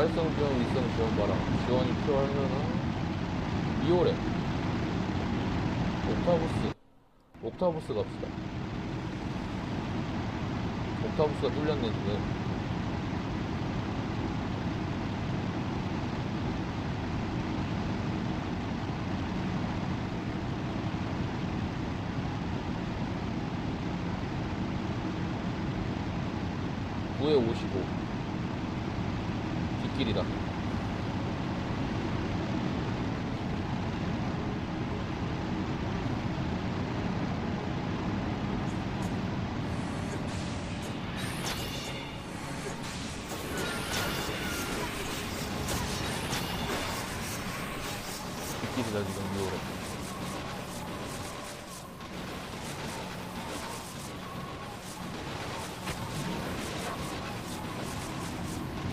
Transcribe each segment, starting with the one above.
아래성 지원, 윗성 지원 봐라. 지원이 필요하면은 2월에 옥타브스, 옥타브스 갑시다. 옥타브스가 뚫렸네 지금. 길이다 지금 6월에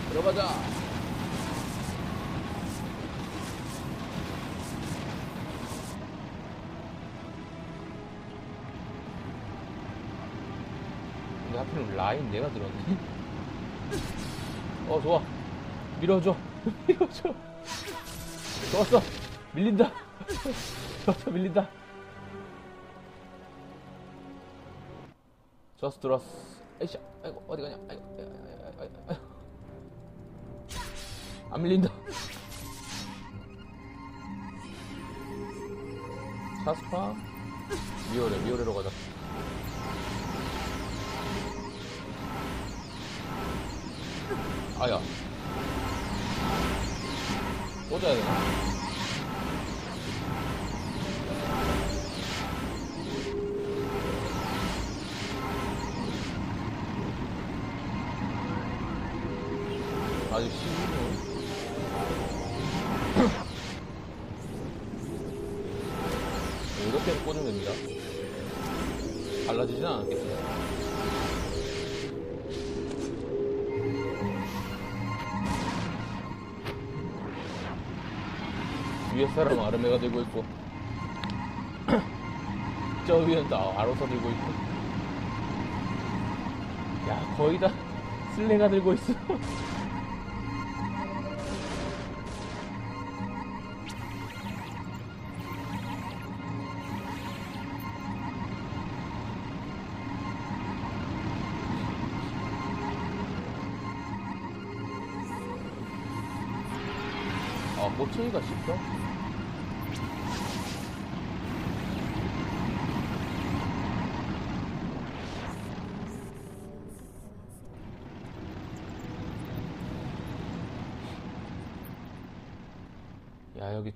들어가자! 근데 하필 라인 내가 들었네. 어 좋아. 밀어줘. 밀어줘. 좋았어 밀린다. 좋았어 밀린다. 좋았어 들어왔어. 에이씨 아이고 어디 가냐? 아이고 아이고 아이고 아이고 안 밀린다. 사스파? 미오레 미오레로 가자. 아야. 꽂아야 되나? 위에 사람 아르메가 들고 있고 저 위엔 또 아로사 들고 있고 야 거의 다 슬레가 들고 있어 아 꼬챙이가 씹혀?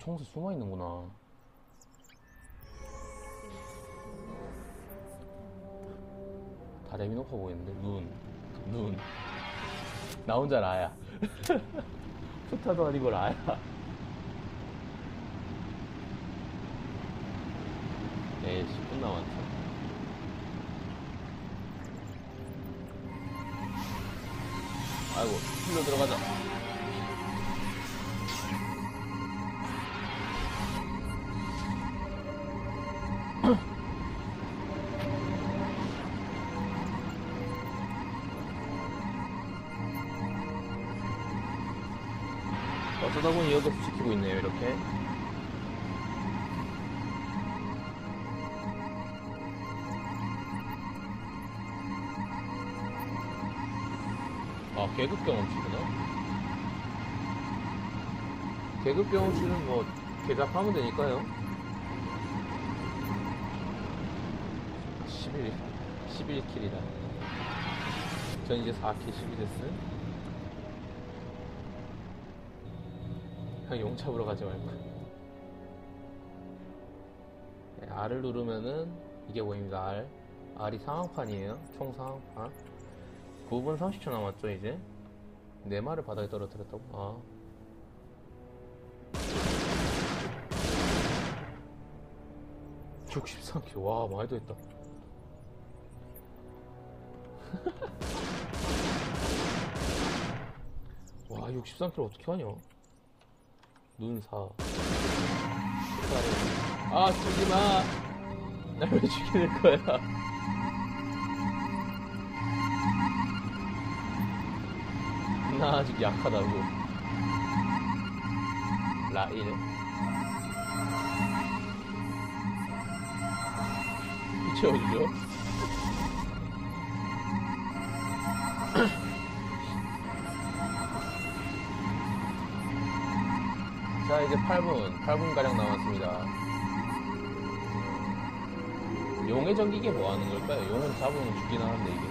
총수 숨어 있는구나. 다리미 높아 보이는데 눈, 눈. 나 혼자 라야. 푸타도 아니고 라야. 네, 10분 남았죠. 아이고, 힐로 들어가자. 어쩌다 보니 여기서 지키고 있네요, 이렇게. 아, 계급 경험치구나. 계급 경험치는 뭐, 제작하면 되니까요. 11, 11킬이다. 전 이제 4킬 10이 됐어요. 그냥 용 잡으러 가지 말고. 네, R을 누르면은 이게 보입니다. R. R이 상황판이에요. 총 상황판. 9분 30초 남았죠, 이제? 네 마를 바닥에 떨어뜨렸다고? 아. (63kg) 와 많이 더 했다 와 63kg 어떻게 하냐 눈사. 아 죽지마. 날 왜 죽이는 거야? 나 아직 약하다고. 라일 채워주죠 자 이제 8분 8분가량 남았습니다 용의 전기계 뭐 하는 걸까요? 용은 잡으면 죽긴 하는데 이게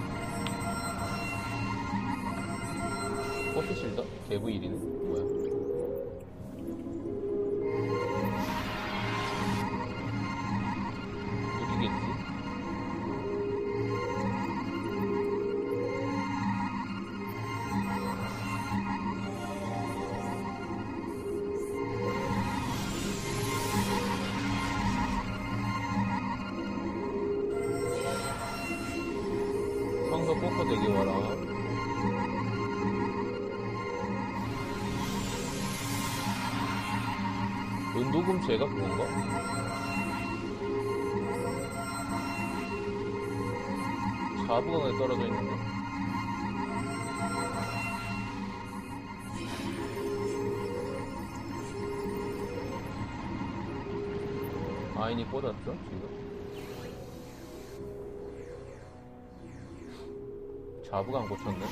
포트 실더? 대부 1위는 대기 와라. 은도금 제가 그건가? 자부강에 떨어져 있는데. 아인이 꽂았죠, 지금? 자부가 안 꽂혔네.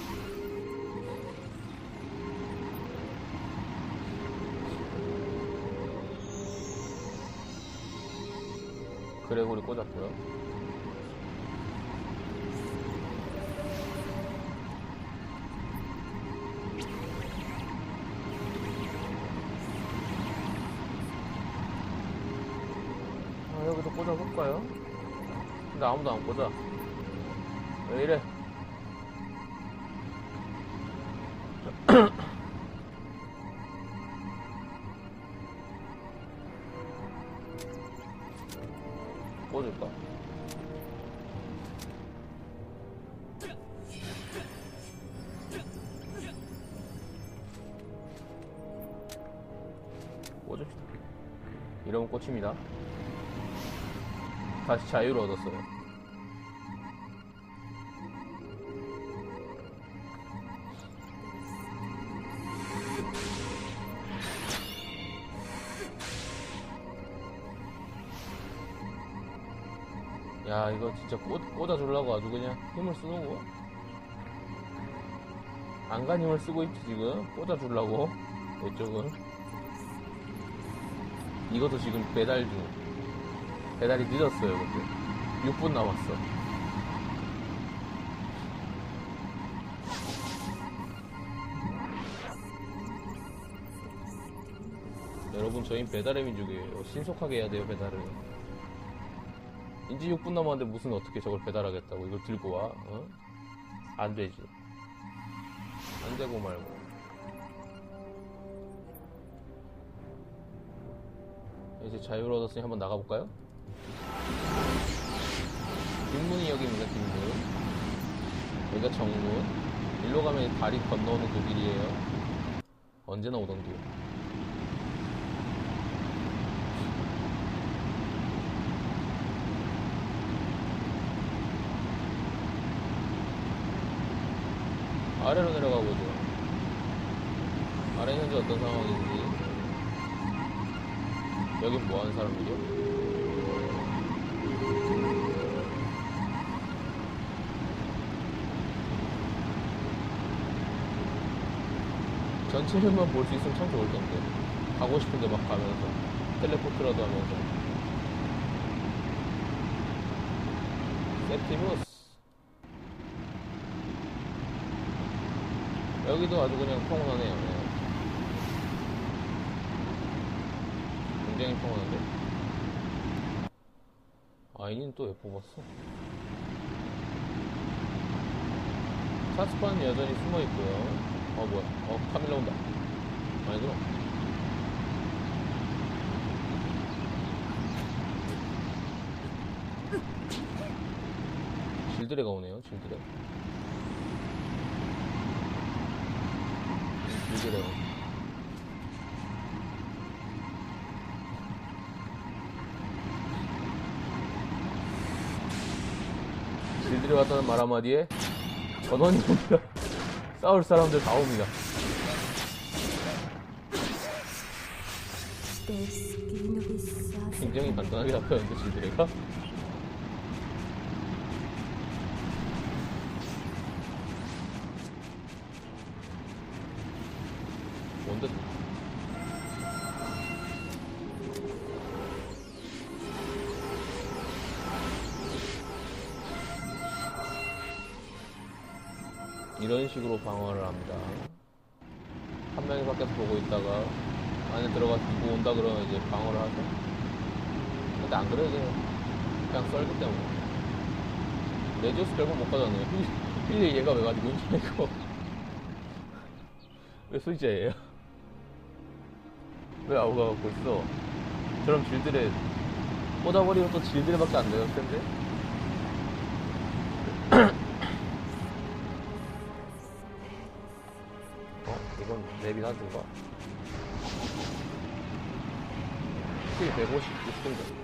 그레고리 꽂았고요. 아, 여기도 꽂아볼까요? 근데 아무도 안 꽂아. 왜 이래? 꽂읍시다. 이러면 꽂힙니다. 다시 자유를 얻었어요. 야 이거 진짜 꽂, 꽂아주려고 아주 그냥 힘을 쓰는 거 안간 힘을 쓰고 있지 지금 꽂아주려고 이쪽은 이것도 지금 배달 중 배달이 늦었어요 근데 6분 남았어 여러분 저희 배달의 민족이에요 신속하게 해야 돼요 배달을 인지 6분 남았는데 무슨 어떻게 저걸 배달하겠다고 이걸 들고 와? 어? 안 되지. 안 되고 말고. 이제 자유를 얻었으니 한번 나가볼까요? 뒷문이 여기입니다, 뒷문. 여기가 정문. 일로 가면 다리 건너오는 그 길이에요. 언제나 오던 길. 아래로 내려가 보죠. 아래 현재 어떤 상황인지. 여긴 뭐 하는 사람이죠? 전체를만 볼 수 있으면 참 좋을 텐데. 가고 싶은데 막 가면서. 텔레포트라도 하면서. 세티무스. 여기도 아주 그냥 평온하네요. 네. 굉장히 평온한데? 아이는 또 왜 뽑았어? 사스파는 여전히 숨어 있고요. 어 뭐야? 어 카밀라 온다. 아니구나. 질드레가 오네요. 질드레. 질드레. 길들여 갔다는 말 한마디에 전원이 옵니다. 싸울 사람들 다 옵니다. 굉장히 간단하게 답변했는데 길들여가? 이런 식으로 방어를 합니다. 한 명이 밖에서 보고 있다가 안에 들어가서 누구 온다 그러면 이제 방어를 하죠. 근데 안 그래도. 그냥 썰기 때문에. 레지오스 결국 못 가잖아요. 힐- 힐리 얘가 왜 가지고 있냐, 이거. 왜 소이자예요? 왜 아우가 갖고 있어? 저럼 질들에 꽂아버리면 또 질들에밖에 안 돼요, 텐데? 랩이 하든가? 힐 150, 6등급.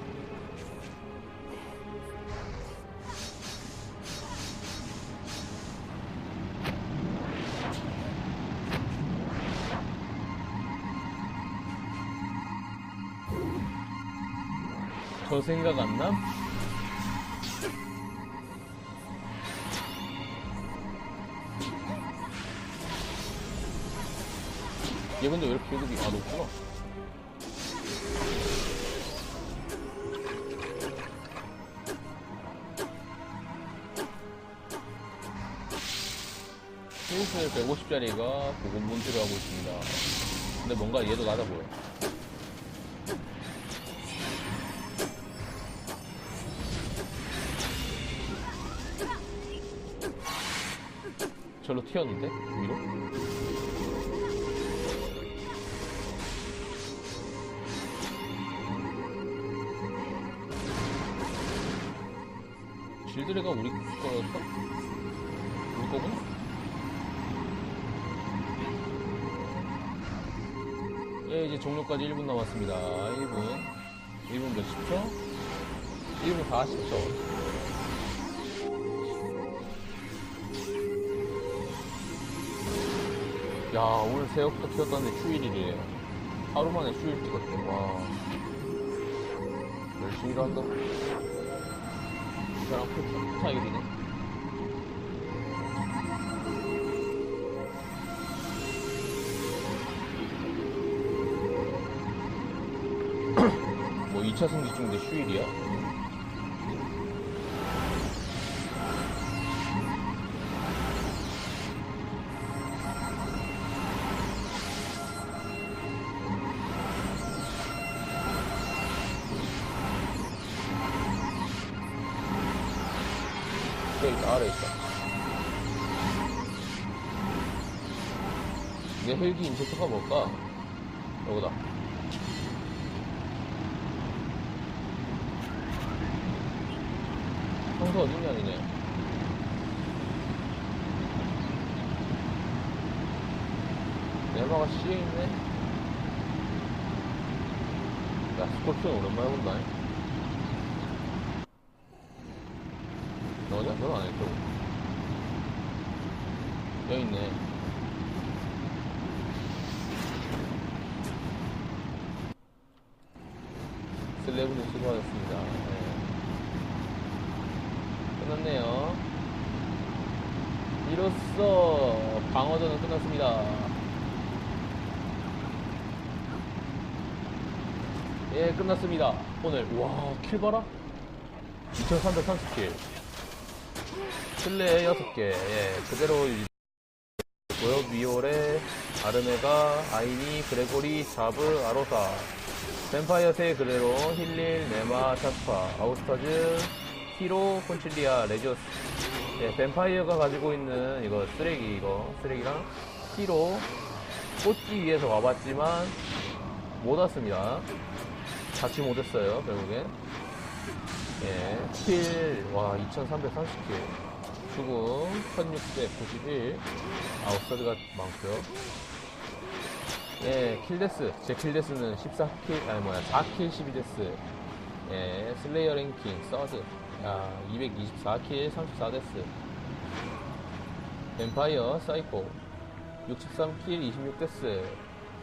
저 생각 안 남? 얘 근데 왜 이렇게 계급이 아 높구나 슬슬 150짜리가 고군분투를 하고 있습니다 근데 뭔가 얘도 낮아 보여 절로 튀었는데? 위로? 질드레가 우리 거였어? 우리 거구나? 예, 이제 종료까지 1분 남았습니다. 1분. 1분 몇 10초? 1분 40초. 야, 오늘 새벽부터 키웠다는데 휴일이래. 하루 만에 휴일 찍었대. 와. 열심히 일한다. 이 사람 풀 타일이네. 뭐 2차 승지 중인데 휴일이야? 인젝터가 뭘까? 여기다. 평소 어딨냐, 니네? 네마가 C에 있네? 야, 스콜피온 오랜만에 본다. 너냐? 넌안 했죠? 여기 있네. 슬래브는 수고하셨습니다. 네. 끝났네요. 이로써 방어전은 끝났습니다. 예, 끝났습니다. 오늘, 와, 킬 봐라? 2330킬. 슬레 6개, 예, 그대로 유지. 고요 비올의 아르메가, 아이니, 그레고리, 자브, 아로사. 뱀파이어 세 그대로, 힐릴, 네마, 샤스파, 아우스타즈, 히로, 콘칠리아, 레지오스. 예, 뱀파이어가 가지고 있는 이거 쓰레기, 이거, 쓰레기랑 히로, 꽂기 위해서 와봤지만, 못 왔습니다. 같이 못 했어요, 결국엔. 예, 킬, 와, 2330킬. 죽음, 1691. 아웃사드가 많고요 예, 킬데스. 제 킬데스는 14킬, 아니 뭐야, 4킬 12데스. 예, 슬레이어 랭킹, 서드. 야, 224킬, 34데스. 뱀파이어, 사이코. 63킬, 26데스.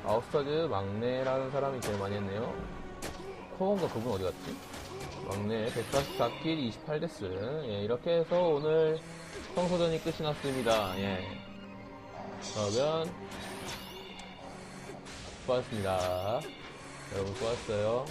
아웃스타즈 막내라는 사람이 제일 많이 했네요. 코어가 그분 어디 갔지? 막내 144킬 28데스. 예, 이렇게 해서 오늘 청소전이 끝이 났습니다. 예. 그러면 수고하셨습니다. 여러분 수고하셨어요.